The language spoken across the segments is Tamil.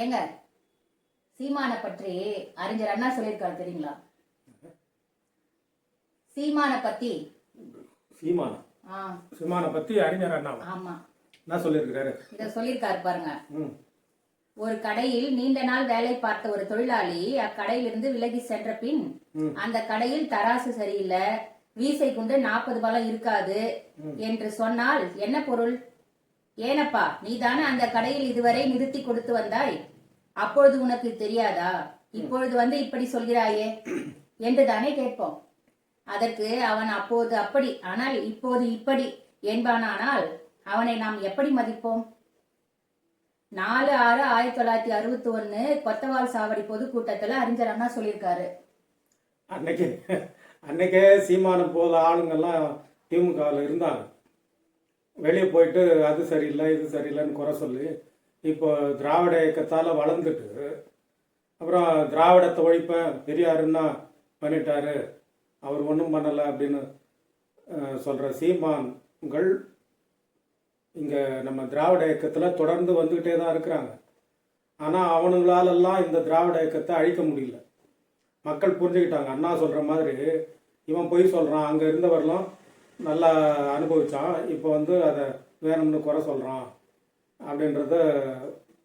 ஏங்க சீமானை பற்றி அறிஞர் அண்ணா சொல்லியிருக்காரு தெரியுங்களா? சீமானை பத்தி. சீமான்? சீமானை பத்தி அறிஞர் அண்ணா ஆமா. என்ன சொல்லியிருக்கிறாரு? இத சொல்லியிருக்காரு பாருங்க. ஒரு கடையில் நீண்ட நாள் வேலை பார்த்த ஒரு தொழிலாளி அக்கடையிலிருந்து விலகி சென்ற பின். அந்த கடையில் தராசு சரியில்லை வீசை குண்டு நாற்பது பலம் இருக்காது என்று சொன்னால் என்ன பொருள்? ஏனப்பா நீதானே அந்த கடையில் இதுவரை நிறுத்தி கொடுத்து வந்தாய்? அப்பொழுது உனக்கு தெரியாதா? இப்பொழுது வந்து இப்படி சொல்கிறாயே? என்று தானே கேட்போம். அதற்கு அவன் அப்போது அப்படி ஆனால் இப்போது இப்படி என்பானானால் அவனை நாம் எப்படி மதிப்போம்? நாலு ஆறு ஆயிரத்தி தொள்ளாயிரத்தி அறுபத்தி ஒன்னு கொத்தவால் சாவடி பொதுக்கூட்டத்துல அறிஞர் அண்ணா சொல்லியிருக்காரு. அன்னைக்கு அன்னைக்கே சீமானை போல ஆளுங்கெல்லாம் திமுகவில் இருந்தாங்க. வெளியே போயிட்டு அது சரியில்லை இது சரியில்லைன்னு குறை சொல்லி இப்போ திராவிட இயக்கத்தால் வளர்ந்துட்டு அப்புறம் திராவிடத்தை ஒழிப்பேன் பெரியாருன்னா பண்ணிட்டாரு அவர் ஒன்றும் பண்ணலை அப்படின்னு சொல்கிற சீமான்கள் இங்கே நம்ம திராவிட இயக்கத்தில் தொடர்ந்து வந்துக்கிட்டே தான் இருக்கிறாங்க. ஆனால் அவனுங்களாலெல்லாம் இந்த திராவிட இயக்கத்தை அழிக்க முடியல. மக்கள் புரிஞ்சுக்கிட்டாங்க. அண்ணா சொல்கிற மாதிரி இவன் பொய் சொல்கிறான் அங்கே இருந்தவரெல்லாம் நல்லா அனுபவிச்சான். இப்போ வந்து அதை வேணும்னு குறை சொல்கிறான் அப்படின்றத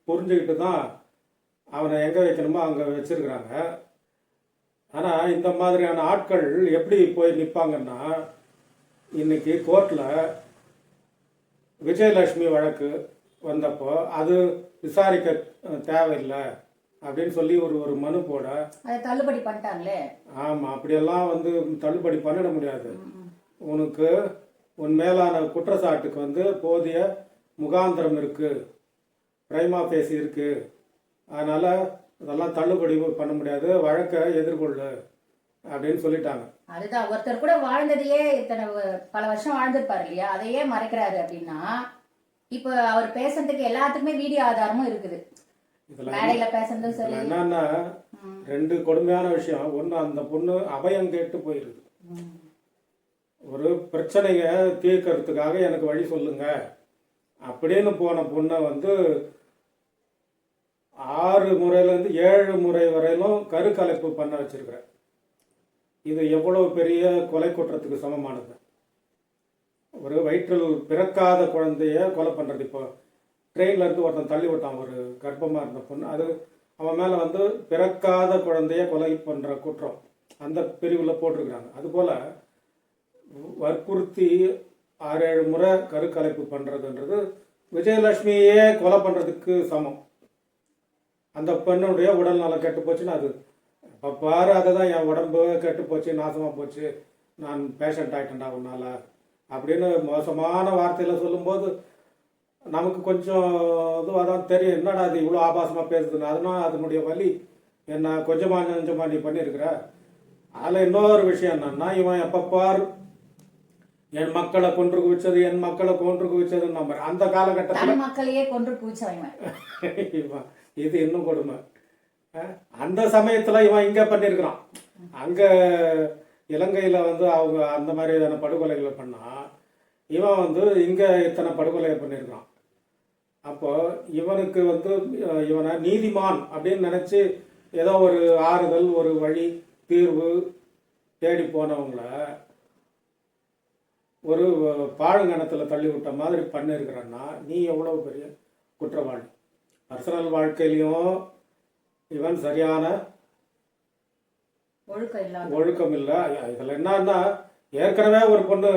புரிஞ்சுக்கிட்டு தான் அவனை எங்கே வைக்கணுமோ அங்கே வச்சிருக்கிறாங்க. ஆனால் இந்த மாதிரியான ஆட்கள் எப்படி போய் நிற்பாங்கன்னா இன்னைக்கு கோர்ட்டில் விஜயலட்சுமி வழக்கு வந்தப்போ அது விசாரிக்க தேவையில்லை அப்படின்னு சொல்லி ஒரு ஒரு மனு போட தள்ளுபடி பண்ணிட்டாங்களே. ஆமாம் அப்படியெல்லாம் வந்து தள்ளுபடி பண்ணிட முடியாது. உனக்கு உன் மேலான குற்றச்சாட்டுக்கு வந்து போதிய முகாந்திரம் இருக்கு. பிரைமா பேசி இருக்கு. அதனால இதெல்லாம் தள்ளுபடி பண்ண முடியாது. வழக்கை எதிர்கொள்ளு அப்படின்னு சொல்லிட்டாங்க. அதுதான். ஒருத்தர் கூட வாழ்ந்ததையே இத்தனை பல வருஷம் வாழ்ந்திருப்பாரு இல்லையா? அதையே மறைக்கிறாரு அப்படின்னா இப்போ அவர் பேசுறதுக்கு எல்லாத்துக்குமே வீடியோ ஆதாரமும் இருக்குது. மேடையில பேசுறதும் சரி. என்னன்னா. ரெண்டு கொடுமையான விஷயம். ஒன்று அந்த பொண்ணு அபயம் கேட்டு போயிருது. ஒரு பிரச்சனையை தீர்க்கறதுக்காக எனக்கு வழி சொல்லுங்க. அப்படின்னு போன பொண்ணை வந்து ஆறு முறையிலேருந்து ஏழு முறை வரையிலும் கருக்கலைப்பு பண்ண வச்சிருக்கிறேன். இது எவ்வளவு பெரிய கொலை குற்றத்துக்கு சமமானது? ஒரு வயிற்றில் பிறக்காத குழந்தைய கொலை பண்ணுறது இப்போ ட்ரெயின்லேருந்து ஒருத்தன் தள்ளி விட்டான் ஒரு கர்ப்பமாக இருந்த பொண்ணு. அது அவன் மேலே வந்து பிறக்காத குழந்தைய கொலை பண்ணுற குற்றம் அந்த பிரிவில் போட்டிருக்கிறாங்க. அதுபோல் வற்புறுத்தி ஆறு ஏழு முறை கருக்கலைப்பு பண்ணுறதுன்றது விஜயலட்சுமியே கொலை பண்ணுறதுக்கு சமம். அந்த பெண்ணுடைய உடல் நலம் கெட்டு போச்சுன்னா அது. இப்போ பாரு அதை தான் என் உடம்பு கெட்டு போச்சு நாசமாக போச்சு. நான் பேஷண்ட் ஆகிட்டேன்டா உன்னால். அப்படின்னு மோசமான வார்த்தையில் சொல்லும்போது நமக்கு கொஞ்சம் இதுவாக தான் தெரியும். என்னடா அது இவ்வளோ ஆபாசமாக பேசுதுன்னு. அதனால் அதனுடைய வழி என்ன? கொஞ்சமாக கொஞ்சமாக நீ பண்ணியிருக்கிற? அதில் இன்னொரு விஷயம் என்னன்னா இவன் எப்போ பார் என் மக்களை கொன்று குவிச்சது என் மக்களை கொன்று குவிச்சது நம்பர் அந்த காலகட்டத்தில் மக்களையே கொன்று குவிச்சவன் இது இன்னும் கொடுமை. அந்த சமயத்தில் இவன் இங்கே பண்ணியிருக்கிறான் அங்கே இலங்கையில் வந்து அவங்க அந்த மாதிரியான படுகொலைகளை பண்ணா இவன் வந்து இங்கே இத்தனை படுகொலை பண்ணியிருக்கிறான் அப்போ இவனுக்கு வந்து இவனை நீதிமான் அப்படின்னு நினச்சி ஏதோ ஒரு ஆறுதல் ஒரு வழி தீர்வு தேடி போனவங்கள ஒரு பாழுங்கணத்தில் தள்ளி விட்ட மாதிரி பண்ணியிருக்கிறன்னா நீ எவ்வளவு பெரிய குற்றவாளி? பர்சனல் வாழ்க்கையிலையும் இவன் சரியான ஒழுக்கம் இல்லை. இதில் என்னன்னா ஏற்கனவே ஒரு பொண்ணு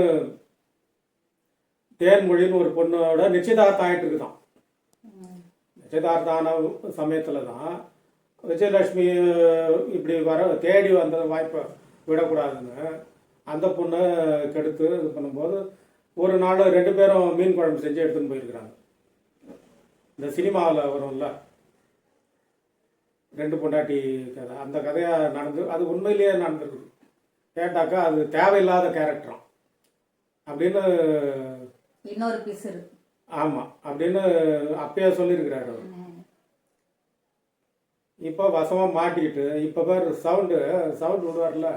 தேன்மொழின்னு ஒரு பொண்ணோட நிச்சயதார்த்தம் ஆயிட்டு இருக்குதான். ஆன சமயத்தில் தான் விஜயலட்சுமி இப்படி வர தேடி வந்த வாய்ப்பை விடக்கூடாதுன்னு அந்த பொண்ணை கெடுத்து இது பண்ணும்போது ஒரு நாள் ரெண்டு பேரும் மீன் குழம்பு செஞ்சு எடுத்துன்னு போயிருக்கிறாங்க. இந்த சினிமாவில் வரும்ல? ரெண்டு பொண்டாட்டி கதை. அந்த கதையாக நடந்து அது உண்மையிலேயே நடந்திருக்குது. கேட்டாக்கா அது தேவையில்லாத கேரக்டராம் அப்படின்னு இன்னொரு பிசுறு ஆமாம் அப்படின்னு அப்பயே சொல்லியிருக்கிறாரு அவர். இப்போ வசமாக மாட்டிக்கிட்டு இப்போ பேர் சவுண்டு சவுண்டு விடுவார்ல?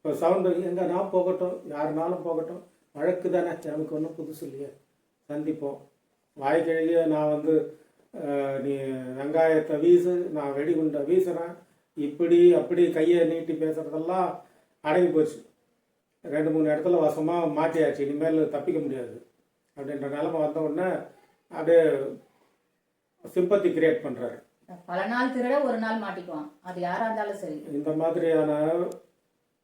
இப்போ சவுண்டு எங்கே நான் போகட்டும் யாருனாலும் போகட்டும். வழக்கு தானே. எனக்கு ஒன்றும் புதுசு இல்லையே. சந்திப்போம். வாய்க்கழிய நான் வந்து நீ வெங்காயத்தை வீசு நான் வெடிகுண்டை வீசுறேன். இப்படி அப்படி கையை நீட்டி பேசுறதெல்லாம் அடங்கி போச்சு. ரெண்டு மூணு இடத்துல வசமாக மாட்டியாச்சு. இனிமேல் தப்பிக்க முடியாது. அப்படின்ற நிலைமை வந்த உடனே அப்படியே சிம்பத்தி கிரியேட் பண்ணுறாரு பல நாள் திருட ஒரு நாள் மாட்டிக்குவான். அது யாரா இருந்தாலும் சரி. இந்த மாதிரியான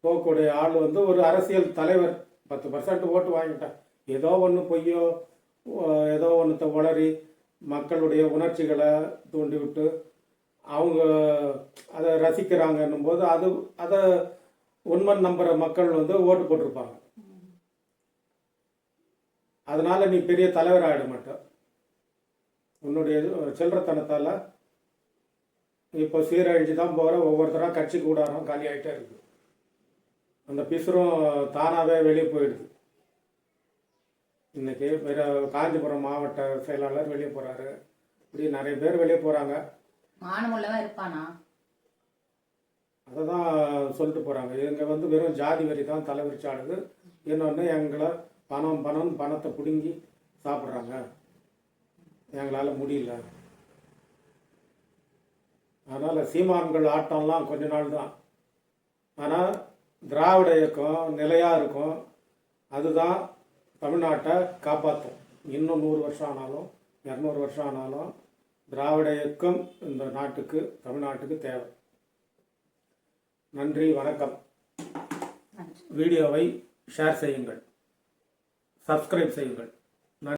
போகக்கூடிய ஆள் வந்து ஒரு அரசியல் தலைவர். பத்து பர்சன்ட் ஓட்டு வாங்கிட்டான். ஏதோ ஒன்று பொய்யோ ஏதோ ஒன்றத்தை உளறி மக்களுடைய உணர்ச்சிகளை தூண்டிவிட்டு அவங்க அதை ரசிக்கிறாங்கன்னும் போது அது அதை உண்மை நம்புகிற மக்கள் வந்து ஓட்டு போட்டிருப்பாங்க. அதனால நீ பெரிய தலைவர் ஆகிட மாட்டோம் உன்னுடைய சில்லறத்தனத்தால் இப்போ சீரழிஞ்சு தான் போகிற ஒவ்வொருத்தராக கட்சி கூடாரம் காலி ஆகிட்டே அந்த பிசுறும் தானாகவே வெளியே போயிடுது. இன்னைக்கு வேற காஞ்சிபுரம் மாவட்ட செயலாளர் வெளியே போகிறாரு இப்படி நிறைய பேர் வெளியே போகிறாங்க மானமுள்ளவன் இருப்பானா? அதை தான் சொல்லிட்டு போகிறாங்க இவங்க வந்து வெறும் ஜாதி வரி தான் தலைவிரிச்சாடுது இன்னொன்று எங்களை பணம் பணம் பணத்தை பிடுங்கி சாப்பிட்றாங்க. எங்களால் முடியல. அதனால் சீமான்கள் ஆட்டம்லாம் கொஞ்ச நாள் தான் ஆனால் திராவிட இயக்கம் நிலையாக இருக்கும். அதுதான் தமிழ்நாட்டை காப்பாற்றும் இன்னும் நூறு வருஷம் ஆனாலும் இரநூறு வருஷம் ஆனாலும் திராவிட இயக்கம் இந்த நாட்டுக்கு தமிழ்நாட்டுக்கு தேவை. நன்றி வணக்கம். வீடியோவை ஷேர் செய்யுங்கள். சப்ஸ்கிரைப் செய்யுங்கள்.